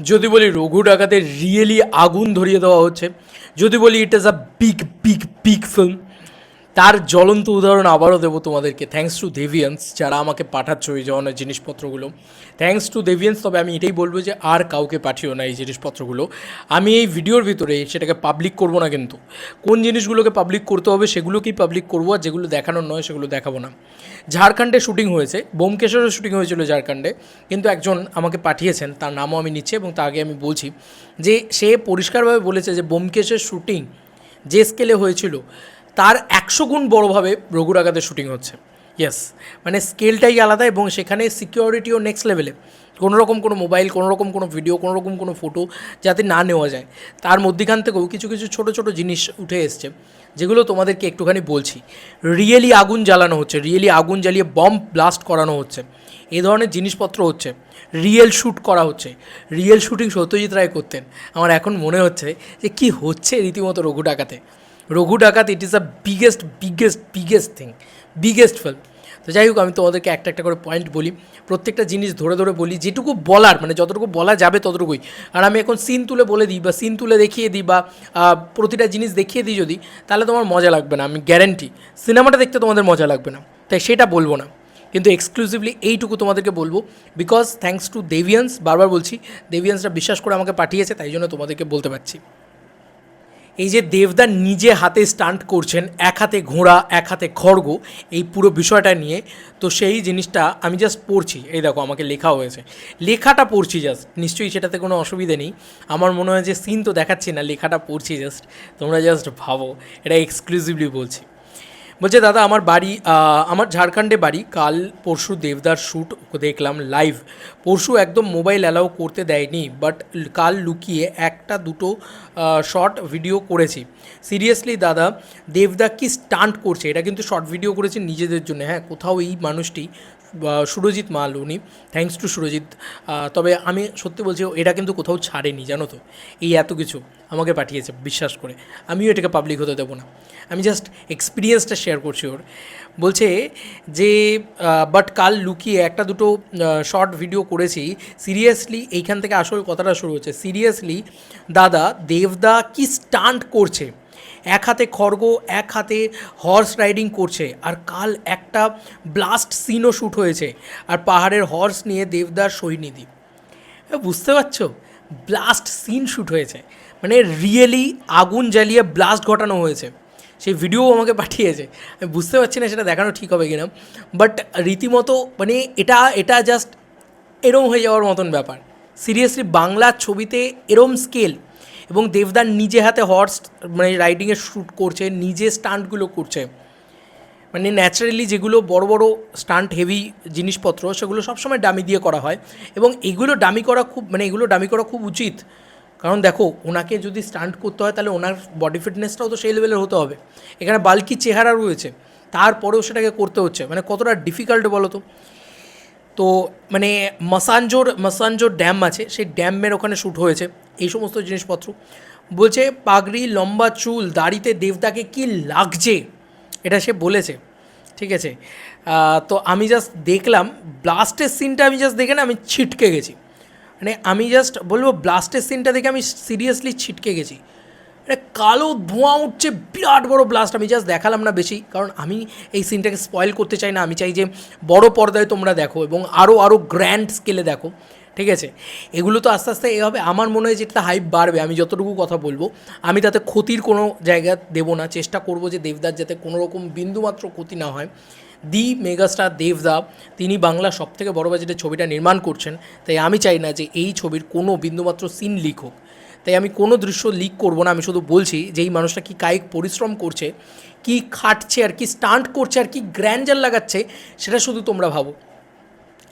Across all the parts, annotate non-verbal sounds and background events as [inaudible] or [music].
যদি বলি রঘু ডাকাতে রিয়েলি আগুন ধরিয়ে দেওয়া হচ্ছে, যদি বলি it is a big big big film তার জ্বলন্ত উদাহরণ আবারও দেবো তোমাদেরকে। থ্যাঙ্কস টু দেভিয়ান্স যারা আমাকে পাঠাচ্ছ এই ধরনের জিনিসপত্রগুলো। থ্যাঙ্কস টু দেভিয়ান্স তবে আমি এটাই বলব যে আর কাউকে পাঠিও না এই জিনিসপত্রগুলো। আমি এই ভিডিওর ভিতরে সেটাকে পাবলিক করব না কিন্তু। কোন জিনিসগুলোকে পাবলিক করতে হবে সেগুলোকেই পাবলিক করব আর যেগুলো দেখানোর নয় সেগুলো দেখাবো না। ঝাড়খণ্ডে শুটিং হয়েছে বোমকেশ্বরের শুটিং হয়েছিল ঝাড়খণ্ডে। কিন্তু একজন আমাকে পাঠিয়েছেন, তার নামও আমি নিচ্ছি এবং তার আগে আমি বলছি যে সে পরিষ্কারভাবে বলেছে যে বোমকেশের শুটিং যে স্কেলে হয়েছিল তার একশো গুণ বড়োভাবে রঘুরাগাদের শুটিং হচ্ছে। ইয়েস মানে স্কেলটাই আলাদা এবং সেখানে সিকিউরিটিও নেক্সট লেভেলে কোনো রকম কোনো মোবাইল কোনো রকম কোনো ভিডিও কোনো রকম কোনো ফটো যাতে না নেওয়া যায়। তার মধ্যেখান থেকেও কিছু কিছু ছোটো ছোটো জিনিস উঠে এসছে, যেগুলো তোমাদেরকে একটুখানি বলছি। রিয়েলি আগুন জ্বালানো হচ্ছে রিয়েলি আগুন জ্বালিয়ে বম্ব ব্লাস্ট করানো হচ্ছে। এ ধরনের জিনিসপত্র হচ্ছে রিয়েল শ্যুট করা হচ্ছে। রিয়েল শ্যুটিং সত্যজিৎ রায় করতেন। আমার এখন মনে হচ্ছে যে কি হচ্ছে রীতিমতো রঘু ডাকাতে Raghu Dakat it is the biggest biggest biggest thing biggest film তো যাই হোক, আমি তোমাদেরকে একটা একটা করে পয়েন্ট বলি, প্রত্যেকটা জিনিস ধরে ধরে বলি, যেটুকু বলার মানে যতটুকু বলা যাবে ততটুকুই। আর আমি এখন সিন তুলে বলে দিই, বা সিন তুলে দেখিয়ে দিই, বা প্রতিটা জিনিস দেখিয়ে দিই যদি, তাহলে তোমার মজা লাগবে না, আমি গ্যারেন্টি সিনেমাটা দেখতে তোমাদের মজা লাগবে না। তাই সেটা বলব না। কিন্তু এক্সক্লুসিভলি এইটুকু তোমাদেরকে বলব বিকজ থ্যাঙ্কস টু দেভিয়ান্স বারবার বলছি দেভিয়ান্সরা বিশ্বাস করে আমাকে পাঠিয়েছে, তাই জন্য তোমাদেরকে বলতে পারছি। এই যে দেবদা নিজে হাতে স্টান্ট করছেন, এক হাতে ঘোড়া, এক হাতে খড়গ, এই পুরো বিষয়টা নিয়ে, তো সেই জিনিসটা আমি জাস্ট পড়ছি। এই দেখো, আমাকে লেখা হয়েছে। লেখাটা পড়ছি জাস্ট নিশ্চয়ই সেটাতে কোনো অসুবিধে নেই। আমার মনে হয় যে সিন তো দেখাচ্ছি না, লেখাটা পড়ছি জাস্ট তোমরা জাস্ট ভাবো। এটা এক্সক্লুসিভলি বলছি। বলছে, দাদা, আমার বাড়ি আমার ঝাড়খণ্ডে বাড়ি। কাল পরশু দেবদার শ্যুট দেখলাম লাইভ। পরশু একদম মোবাইল অ্যালাউ করতে দেয়নি, বাট কাল লুকিয়ে একটা দুটো শর্ট ভিডিও করেছি। সিরিয়াসলি, দাদা, দেবদা কি স্টান্ট করছে? এটা কিন্তু শর্ট ভিডিও করেছে নিজেদের জন্য। হ্যাঁ কোথাও এই মানুষটি সুরজিৎ মাল উনি থ্যাংকস টু সুরজিৎ। তবে আমি সত্যি বলছি, এটা কিন্তু কোথাও ছাড়েনি, জানো তো? এই এত কিছু আমাকে পাঠিয়েছে, বিশ্বাস করে। আমিও এটাকে পাবলিক হতে দেবো না। আমি জাস্ট এক্সপিরিয়েন্সটা শেয়ার করছি ওর। বলছে যে বাট কাল লুকিয়ে একটা দুটো শর্ট ভিডিও করেছি। সিরিয়াসলি এইখান থেকে আসল কথাটা শুরু হচ্ছে। সিরিয়াসলি দাদা, দেবদা কি স্টান্ট করছে? এক হাতে খড়গ, এক হাতে হর্স রাইডিং করছে। আর কাল একটা ব্লাস্ট সিনও শ্যুট হয়েছে। আর পাহাড়ের হর্স নিয়ে দেবদার সৈনিধি। বুঝতে পারছ? ব্লাস্ট সিন শ্যুট হয়েছে। মানে রিয়েলি আগুন জ্বালিয়ে ব্লাস্ট ঘটানো হয়েছে। সেই ভিডিও আমাকে পাঠিয়েছে। আমি বুঝতে পারছি না সেটা দেখানো ঠিক হবে কিনা। বাট রীতিমতো মানে এটা এটা জাস্ট এরম হয়ে যাওয়ার মতন ব্যাপার। সিরিয়াসলি বাংলা ছবিতে এরম স্কেল এবং দেবদার নিজে হাতে হর্স মানে রাইডিংয়ে শ্যুট করছে, নিজে স্টান্টগুলো করছে। মানে ন্যাচারালি যেগুলো বড় বড় স্টান্ট হেভি জিনিসপত্র, সেগুলো সবসময় ডামি দিয়ে করা হয়। এবং এগুলো ডামি করা খুব মানে এগুলো ডামি করা খুব উচিত। কারণ দেখো, ওনাকে যদি স্টান্ট করতে হয়, তাহলে ওনার বডি ফিটনেসটাও তো সেই লেভেলের হতে হবে। এখানে বাল্কি চেহারা রয়েছে। তারপরেও সেটাকে করতে হচ্ছে। মানে কতটা ডিফিকাল্ট বলো তো? তো মানে মাসানজোর মাসানজোর ড্যাম আছে, সেই ড্যামের ওখানে শ্যুট হয়েছে, এই সমস্ত জিনিসপত্র। বলছে, পাগড়ি, লম্বা চুল, দাড়িতে দেবদাকে কি লাগছে? এটা সে বলেছে, ঠিক আছে? তো আমি জাস্ট দেখলাম ব্লাস্টের সিনটা আমি জাস্ট দেখে না, আমি ছিটকে গেছি। মানে আমি জাস্ট বলব ব্লাস্টের সিনটা দেখে আমি সিরিয়াসলি ছিটকে গেছি। মানে কালো ধোঁয়া উঠছে, বিরাট বড় ব্লাস্ট আমি জাস্ট দেখালাম না বেশি, কারণ আমি এই সিনটাকে স্পয়েল করতে চাই না। আমি চাই যে বড় পর্দায় তোমরা দেখো এবং আরও আরও গ্র্যান্ড স্কেলে দেখো, ঠিক আছে? এগুলো তো আস্তে আস্তে এভাবে আমার মনে হয় যে এটা হাইপ বাড়বে। আমি যতটুকু কথা বলব, আমি তাতে ক্ষতির কোনো জায়গা দেবো না। চেষ্টা করব যে দেবদার যাতে কোনো রকম বিন্দুমাত্র ক্ষতি না হয়। দি মেগাস্টার দেবদা, তিনি বাংলা সব থেকে বড় বাজেটের ছবিটা নির্মাণ করছেন, তাই আমি চাই না যে এই ছবির কোনো বিন্দুমাত্র সিন লিক হোক। তাই আমি কোনো দৃশ্য লিক করব না, আমি শুধু বলছি যে এই মানুষটা কি কায়িক পরিশ্রম করছে, কি খাটছে আর কি স্টান্ট করছে আর কি গ্র্যান্ডার লাগাচ্ছে, সেটা শুধু তোমরা ভাবো।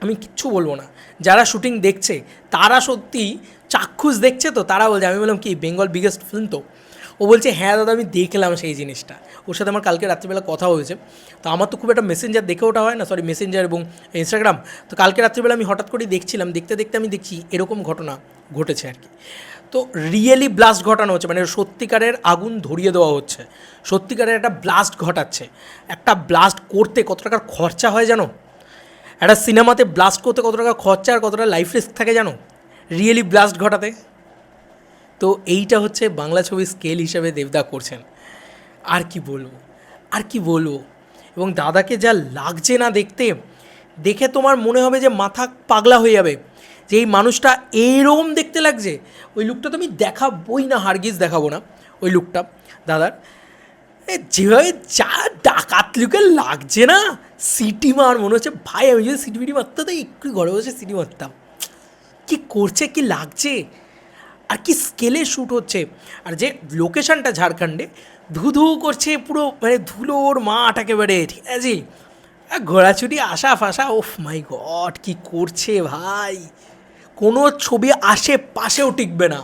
আমি কিচ্ছু বলব না। যারা শুটিং দেখছে, তারা সত্যি চাক্ষুষ দেখছে তো, তারা বলছে, আমি বললাম কি বেঙ্গল বিগেস্ট ফিল্ম তো। ও বলছে হ্যাঁ দাদা, আমি দেখলাম সেই জিনিসটা। ওর সাথে আমার কালকে রাত্রিবেলা কথা হয়েছে। তো আমার তো খুব একটা মেসেঞ্জার দেখে ওটা হয় না সরি মেসেঞ্জার এবং ইনস্টাগ্রাম তো কালকে রাত্রিবেলা আমি হঠাৎ করেই দেখছিলাম, দেখতে দেখতে আমি দেখছি এরকম ঘটনা ঘটেছে আর কি। তো রিয়েলি ব্লাস্ট ঘটানো হচ্ছে মানে সত্যিকারের আগুন ধরিয়ে দেওয়া হচ্ছে। সত্যিকারের একটা ব্লাস্ট ঘটাচ্ছে। একটা ব্লাস্ট করতে কত টাকার খরচা হয় জানো? একটা সিনেমাতে ব্লাস্ট করতে কত টাকা খরচা আর কতটা লাইফ রিস্ক থাকে জানো? রিয়েলি ব্লাস্ট ঘটাতে। তো এইটা হচ্ছে বাংলা ছবির স্কেল হিসাবে দেবদা করছেন। আর কি বলব? আর কি বলব? এবং দাদাকে যা লাগছে না দেখতে, দেখে তোমার মনে হবে যে মাথা পাগলা হয়ে যাবে। যে এই মানুষটা এইরকম দেখতে লাগছে, ওই লুকটা তো আমি দেখাবই না, হারগিজ দেখাবো না, ওই লুকটা দাদার যেভাবে যা ডাকাত লুকে লাগছে না, সিটি মার মনে হচ্ছে। ভাই, আমি যদি সিটি ফিটি মারতাম তো একটু ঘরে বসে সিটি মারতাম। কি করছে, কি লাগছে? আর কি স্কেলে শ্যুট হচ্ছে? আর যে লোকেশনটা ঝাড়খণ্ডে ধু ধু করছে পুরো মানে ধুলোর মাঠ একেবারে, ঠিক আছে? আর ঘোরাছুটি আসা ফাসা ওফ মাই গড, কি করছে ভাই? কোনো ছবি আশেপাশেও টিকবে না।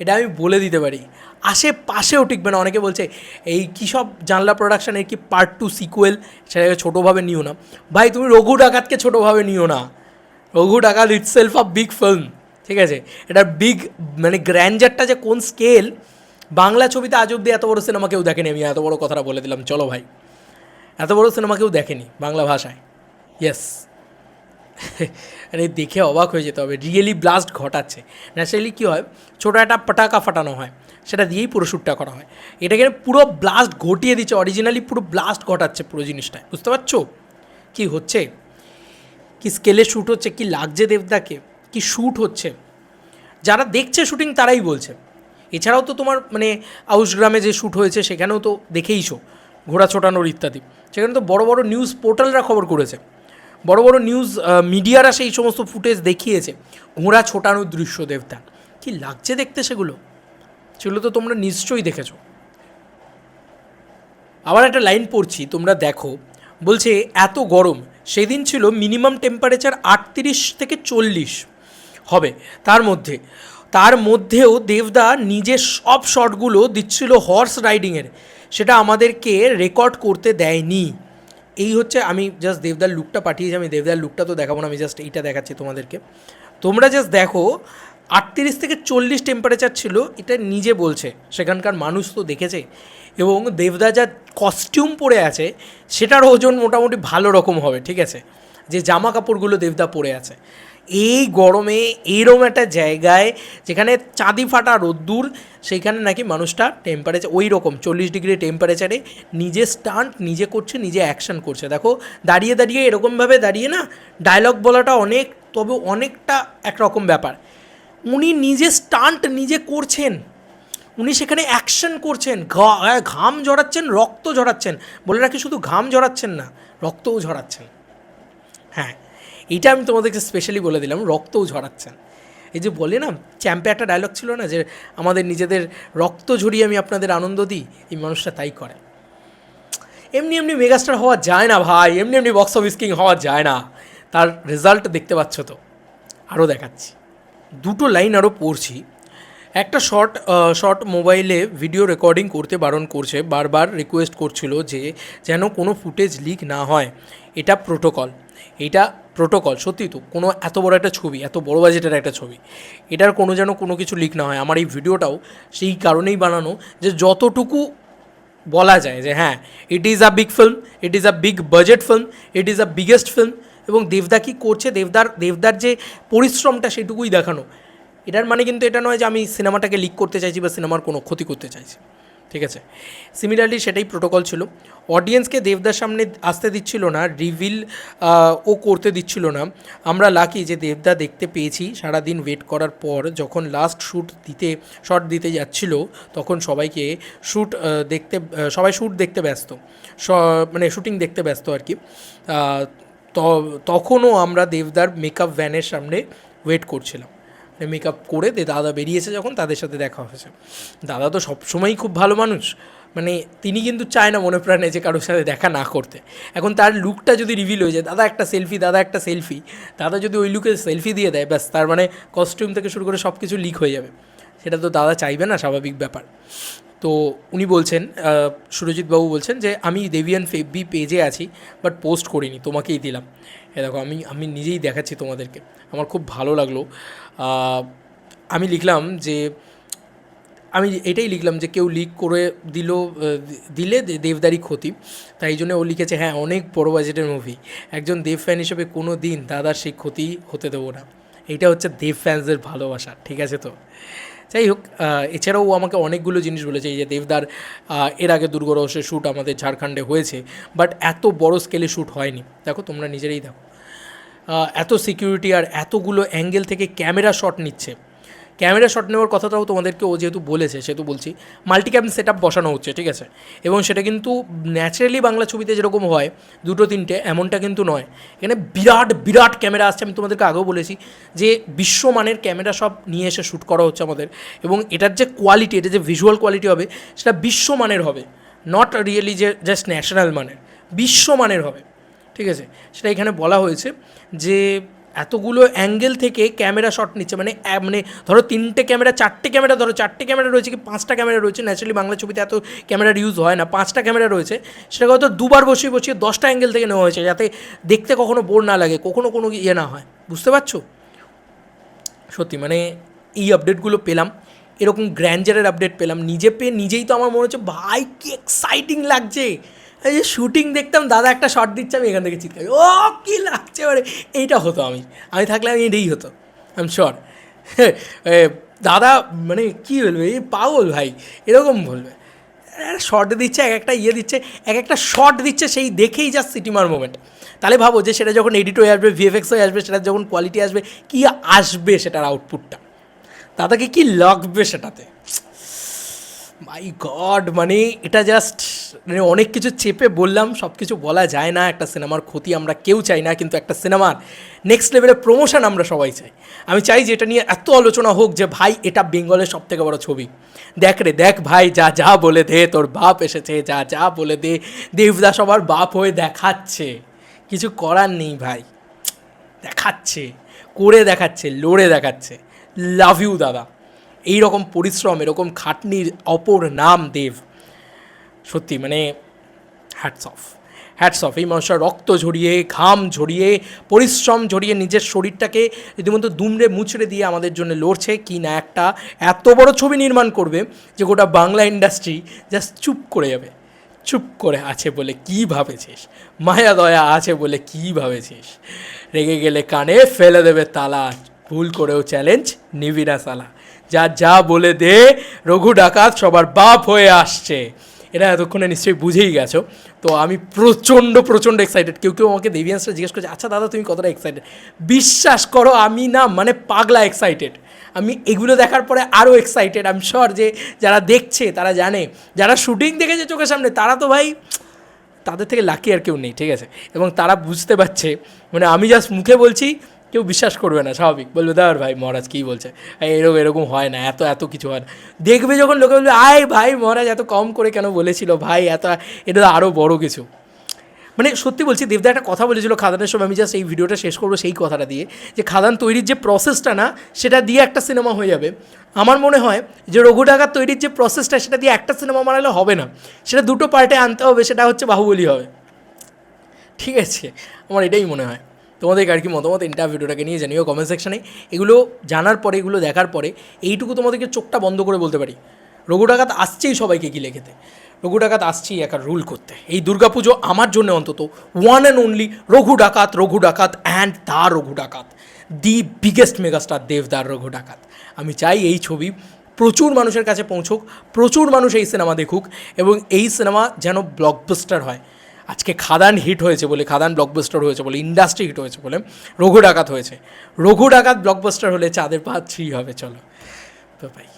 এটা আমি বলে দিতে পারি। আশেপাশেও টিকবে না। অনেকে বলছে, এই কী সব জানলা প্রোডাকশানের কি পার্ট টু সিকুয়েল সেটাকে ছোটোভাবে নিও না। ভাই, তুমি রঘু ডাকাতকে ছোটোভাবে নিও না। রঘু ডাকাত ইটসেলফ আ বিগ ফিল্ম ঠিক আছে? এটা বিগ মানে গ্র্যান্ডারটা যে কোন স্কেল বাংলা ছবিতে আজ অব্দি এত বড় সিনেমা কেউ দেখেনি। আমি এত বড় কথাটা বলে দিলাম। চলো ভাই। এত বড় সিনেমা কেউ দেখেনি বাংলা ভাষায়। ইয়েস [laughs] আরে দেখে অবাক হয়ে যেতে হবে। রিয়েলি ব্লাস্ট ঘটাচ্ছে। ন্যাচারালি কী হয়? ছোটো একটা পটাকা ফাটানো হয়। সেটা দিয়েই পুরো শ্যুটটা করা হয়। এটাকে পুরো ব্লাস্ট ঘটিয়ে দিচ্ছে। অরিজিনালি পুরো ব্লাস্ট ঘটাচ্ছে পুরো জিনিসটা বুঝতে পারছ? কি হচ্ছে? কি স্কেলে শ্যুট হচ্ছে? কি লাগছে দেবদাকে? কি শ্যুট হচ্ছে? যারা দেখছে শুটিং তারাই বলছে। এছাড়াও তো তোমার মানে আউসগ্রামে যে শ্যুট হয়েছে, সেখানেও তো দেখেইছো। ঘোড়া ছোটানোর ইত্যাদি। সেখানে তো বড় বড় নিউজ পোর্টালরা খবর করেছে। বড় বড় নিউজ মিডিয়ারা সেই সমস্ত ফুটেজ দেখিয়েছে। ঘোড়া ছোটানোর দৃশ্য দেবতা। কি লাগছে দেখতে সেগুলো? সেগুলো তো তোমরা নিশ্চয়ই দেখেছ। আবার একটা লাইন পড়ছি, তোমরা দেখো। বলছে, এত গরম। সেদিন ছিল মিনিমাম টেম্পারেচার আটত্রিশ থেকে চল্লিশ হবে। তার মধ্যে তার মধ্যেও দেবদা নিজের সব শটগুলো দিচ্ছিল হর্স রাইডিংয়ের সেটা আমাদেরকে রেকর্ড করতে দেয়নি। এই হচ্ছে আমি জাস্ট দেবদার লুকটা পাঠিয়েছি। আমি দেবদার লুকটা তো দেখাবো না, আমি জাস্ট এইটা দেখাচ্ছি তোমাদেরকে। তোমরা জাস্ট দেখো, আটত্রিশ থেকে চল্লিশ টেম্পারেচার ছিল, এটা নিজে বলছে। সেখানকার মানুষ তো দেখেছে। এবং দেবদা যা কস্টিউম পরে আছে, সেটার ওজন মোটামুটি ভালো রকম হবে, ঠিক আছে? যে জামা কাপড়গুলো দেবদা পরে আছে। এই গরমে এইরকম একটা জায়গায় যেখানে চাঁদি ফাটা রোদ্দুর সেইখানে নাকি মানুষটা টেম্পারেচার ওই রকম চল্লিশ ডিগ্রি টেম্পারেচারে নিজে স্টান্ট নিজে করছে, নিজে অ্যাকশন করছে। দেখো, দাঁড়িয়ে দাঁড়িয়ে এরকমভাবে দাঁড়িয়ে না ডায়লগ বলাটা অনেক, তবে অনেকটা একরকম ব্যাপার। উনি নিজে স্টান্ট নিজে করছেন। উনি সেখানে অ্যাকশন করছেন। ঘাম ঝরাচ্ছেন, রক্ত ঝরাচ্ছেন। বলে রাখি শুধু ঘাম ঝরাচ্ছেন না, রক্তও ঝরাচ্ছেন। হ্যাঁ এইটা আমি তোমাদেরকে স্পেশালি বলে দিলাম, রক্তও ঝরাচ্ছেন। এই যে বলে না চ্যাম্পে একটা ডায়লগ ছিল না যে আমাদের নিজেদের রক্ত ঝরিয়ে আমি আপনাদের আনন্দ দিই, এই মানুষটা তাই করে। এমনি এমনি মেগাস্টার হওয়া যায় না ভাই, এমনি এমনি বক্স অফিস কিং হওয়া যায় না। তার রেজাল্ট দেখতে পাচ্ছ তো আরও দেখাচ্ছি। দুটো লাইন আরও পড়ছি। একটা শর্ট শর্ট মোবাইলে ভিডিও রেকর্ডিং করতে বারণ করছে, বারবার রিকোয়েস্ট করছিল যে যেন কোনো ফুটেজ লিক না হয়। এটা প্রোটোকল এটা প্রোটোকল সত্যি তো, কোনো এত বড় একটা ছবি, এত বড় বাজেটের একটা ছবি, এটার কোনো যেন কোনো কিছু লিক না হয়। আমার এই ভিডিওটাও সেই কারণেই বানানো যে যতটুকু বলা যায় যে হ্যাঁ it is a big film it is a big budget film it is a biggest film এবং দেবদা কী করছে, দেবদার দেবদার যে পরিশ্রমটা সেটুকুই দেখানো। এটার মানে কিন্তু এটা নয় যে আমি সিনেমাটাকে লিক করতে চাইছি বা সিনেমার কোনো ক্ষতি করতে চাইছি। ঠিক আছে? সিমিলারলি সেটাই প্রোটোকল ছিল। অডিয়েন্সকে দেবদার সামনে আসতে দিচ্ছিল না রিভিল ও করতে দিচ্ছিল না। আমরা লাকি যে দেবদা দেখতে পেয়েছি, সারাদিন ওয়েট করার পর যখন লাস্ট শ্যুট দিতে শট দিতে যাচ্ছিল, তখন সবাইকে শ্যুট দেখতে সবাই শ্যুট দেখতে ব্যস্ত। মানে শ্যুটিং দেখতে ব্যস্ত আর কি। তখনও আমরা দেবদার মেকআপ ভ্যানের সামনে ওয়েট করছিলাম। মেকআপ করে দে, দাদা বেরিয়েছে যখন তাদের সাথে দেখা হয়েছে। দাদা তো সবসময়ই খুব ভালো মানুষ। মানে তিনি কিন্তু চায় না মনে প্রাণে যে কারোর সাথে দেখা না করতে। এখন তার লুকটা যদি রিভিল হয়ে যায়, দাদা একটা সেলফি দাদা একটা সেলফি দাদা যদি ওই লুকে সেলফি দিয়ে দেয়, ব্যাস, তার মানে কস্টিউম থেকে শুরু করে সব কিছু লিক হয়ে যাবে। সেটা তো দাদা চাইবে না, স্বাভাবিক ব্যাপার। তো উনি বলছেন সুরজিৎবাবু বলছেন যে, আমি দেবিয়ান ফেবি পেজে আছি বাট পোস্ট করিনি, তোমাকেই দিলাম। এ দেখো, আমি আমি নিজেই দেখাচ্ছি তোমাদেরকে, আমার খুব ভালো লাগল। আমি লিখলাম যে, আমি এটাই লিখলাম যে, কেউ লিক করে দিল দিলে দেবদারি ক্ষতি, তাই জন্য ও লিখেছে হ্যাঁ অনেক বড় বাজেটের মুভি একজন দেব ফ্যান হিসেবে কোনো দিন দাদার সেই ক্ষতি হতে দেবো না। এটা হচ্ছে দেব ফ্যান্সদের ভালোবাসা, ঠিক আছে তো? যাই হোক এছাড়াও আমাকে অনেকগুলো জিনিস বলেছে, এই যে দেবদার এর আগে দুর্গরহস্যের শ্যুট আমাদের ঝাড়খণ্ডে হয়েছে বাট এত বড় স্কেলে শ্যুট হয়নি। দেখো, তোমরা নিজেরাই দেখো। এত সিকিউরিটি আর এতগুলো অ্যাঙ্গেল থেকে ক্যামেরা শট নিচ্ছে। ক্যামেরা শট নেওয়ার কথাটাও তোমাদেরকে ও যেহেতু বলেছে, সেহেতু বলছি মাল্টিক্যাম সেট আপ বসানো হচ্ছে, ঠিক আছে? এবং সেটা কিন্তু ন্যাচারালি বাংলা ছবিতে যেরকম হয়, দুটো তিনটে, এমনটা কিন্তু নয়। এখানে বিরাট বিরাট ক্যামেরা আসছে, আমি তোমাদেরকে আগেও বলেছি যে বিশ্বমানের ক্যামেরা সব নিয়ে এসে শ্যুট করা হচ্ছে আমাদের। এবং এটার যে কোয়ালিটি এটা যে ভিজুয়াল কোয়ালিটি হবে, সেটা বিশ্বমানের হবে নট রিয়েলি যে জাস্ট ন্যাশনাল মানের, বিশ্বমানের হবে, ঠিক আছে? সেটা এখানে বলা হয়েছে যে এতগুলো অ্যাঙ্গেল থেকে ক্যামেরা শট নিচ্ছে মানে মানে ধরো তিনটে ক্যামেরা, চারটে ক্যামেরা, ধরো চারটে ক্যামেরা রয়েছে কি পাঁচটা ক্যামেরা রয়েছে? ন্যাচারালি বাংলা ছবিতে এত ক্যামেরার ইউজ হয় না। পাঁচটা ক্যামেরা রয়েছে, সেটাকে হয়তো দুবার বসিয়ে বসিয়ে দশটা অ্যাঙ্গেল থেকে নেওয়া হয়েছে, যাতে দেখতে কখনো বোর না লাগে, কখনো কোনো ইয়ে না হয়। বুঝতে পারছ? সত্যি মানে এই আপডেটগুলো পেলাম, এরকম গ্র্যান্ডারের আপডেট পেলাম, নিজে পেয়ে নিজেই তো আমার মনে হচ্ছে, ভাই, কি এক্সাইটিং লাগছে! এই যে শুটিং দেখতাম, দাদা একটা শট দিচ্ছে, আমি এখান থেকে চিৎকার ও, কি লাগছে এবারে? এইটা হতো আমি। আমি থাকলে আমি এটাই হতো। আই এম শিওর দাদা মানে কী বলবে? এই পাগল ভাই, এরকম বলবে। শর্ট দিচ্ছে, এক একটা ইয়ে দিচ্ছে, এক একটা শর্ট দিচ্ছে, সেই দেখেই জাস্ট সিটিমার মোমেন্ট তাহলে ভাবো যে সেটা যখন এডিট হয়ে আসবে ভিএফএক্স হয়ে আসবে, সেটা যখন কোয়ালিটি আসবে, কী আসবে সেটার আউটপুটটা দাদাকে কি লাগবে সেটাতে? মাই গড মানে এটা জাস্ট মানে অনেক কিছু চেপে বললাম সব কিছু বলা যায় না, একটা সিনেমার ক্ষতি আমরা কেউ চাই না, কিন্তু একটা সিনেমার নেক্সট লেভেলে প্রমোশন আমরা সবাই চাই। আমি চাই যে এটা নিয়ে এত আলোচনা হোক যে, ভাই, এটা বেঙ্গলের সব থেকে বড় ছবি। দেখ রে, দেখ ভাই, যা যা বলে দে, তোর বাপ এসেছে, যা যা বলে দে দেবদা সবার বাপ হয়ে দেখাচ্ছে। কিছু করার নেই ভাই, দেখাচ্ছে, করে দেখাচ্ছে, লড়ে দেখাচ্ছে। লাভ ইউ দাদা। এই রকম পরিশ্রম, এরকম খাটনির অপর নাম দেব। সত্যি মানে হ্যাটস অফ হ্যাটস অফ এই মানুষটা রক্ত ঝরিয়ে, ঘাম ঝরিয়ে, পরিশ্রম ঝরিয়ে নিজের শরীরটাকে রীতিমতো দুমড়ে মুচড়ে দিয়ে আমাদের জন্য লড়ছে। কি না একটা এত বড় ছবি নির্মাণ করবে যে গোটা বাংলা ইন্ডাস্ট্রি জাস্ট চুপ করে যাবে। চুপ করে আছে বলে কি ভাবেছিস? মায়া, দয়া আছে বলে কি ভাবেছিস? রেগে গেলে কানে ফেলে দেবে তালা। ভুল করেও চ্যালেঞ্জ নিবিরা সালা। যা যা বলে দে, রঘু ডাকাত সবার বাপ হয়ে আসছে। এটা এতক্ষণে নিশ্চয়ই বুঝেই গেছো। তো আমি প্রচণ্ড প্রচণ্ড এক্সাইটেড কেউ কেউ আমাকে দেবিয়ান্সটা জিজ্ঞেস করছে আচ্ছা দাদা, তুমি কতটা এক্সাইটেড বিশ্বাস করো, আমি না মানে পাগলা এক্সাইটেড আমি এগুলো দেখার পরে আরও এক্সাইটেড আমি শিওর যে যারা দেখছে, তারা জানে। যারা শুটিং দেখেছে চোখের সামনে, তারা তো ভাই, তাদের থেকে লাকি আর কেউ নেই, ঠিক আছে? এবং তারা বুঝতে পারছে। মানে আমি জাস্ট মুখে বলছি কেউ বিশ্বাস করবে না, স্বাভাবিক। বলবে, দার ভাই মহারাজ কী বলছে? এরকম এরকম হয় না, এত এত কিছু হয় না। দেখবে যখন লোকে বলবে, আয় ভাই মহারাজ, এত কম করে কেন বলেছিল ভাই, এত, এটা আরও বড় কিছু। মানে সত্যি বলছি, দেবদা একটা কথা বলেছিল খাদানের সময়, আমি জাস্ট এই ভিডিওটা শেষ করব সেই কথাটা দিয়ে, যে খাদান তৈরির যে প্রসেসটা না, সেটা দিয়ে একটা সিনেমা হয়ে যাবে। আমার মনে হয় যে রঘু ডাকাত তৈরির যে প্রসেসটা সেটা দিয়ে একটা সিনেমা বানালে হবে না। সেটা দুটো পার্টে আনতে হবে, সেটা হচ্ছে বাহুবলী হবে। ঠিক আছে, আমার এটাই মনে হয়। তোমাদের আর কি মতামত? ইন্টার ভিডিওটাকে নিয়ে জানিও কমেন্ট সেকশানে এগুলো জানার পরে, এগুলো দেখার পরে, এইটুকু তোমাদেরকে চোখটা বন্ধ করে বলতে পারি। রঘু ডাকাত আসছেই সবাইকে গিলে খেতে। রঘু ডাকাত আসছেই একা রুল করতে। এই দুর্গাপুজো আমার জন্য অন্তত ওয়ান অ্যান্ড অনলি রঘু ডাকাত রঘু ডাকাত অ্যান্ড দা রঘু ডাকাত। দি বিগেস্ট মেগাস্টার দেবদার রঘু ডাকাত। আমি চাই এই ছবি প্রচুর মানুষের কাছে পৌঁছুক, প্রচুর মানুষ এই সিনেমা দেখুক এবং এই সিনেমা যেন ব্লকবাস্টার হয়। আজকে খাদান হিট হয়েছে বলে, খাদান ব্লকবাস্টার হয়েছে বলে ইন্ডাস্ট্রি হিট হয়েছে বলে রঘু ডাকাত হয়েছে। রঘু ডাকাত ব্লকবাস্টার হলে চাঁদের পা থ্রি হবে, চলো। তো ভাই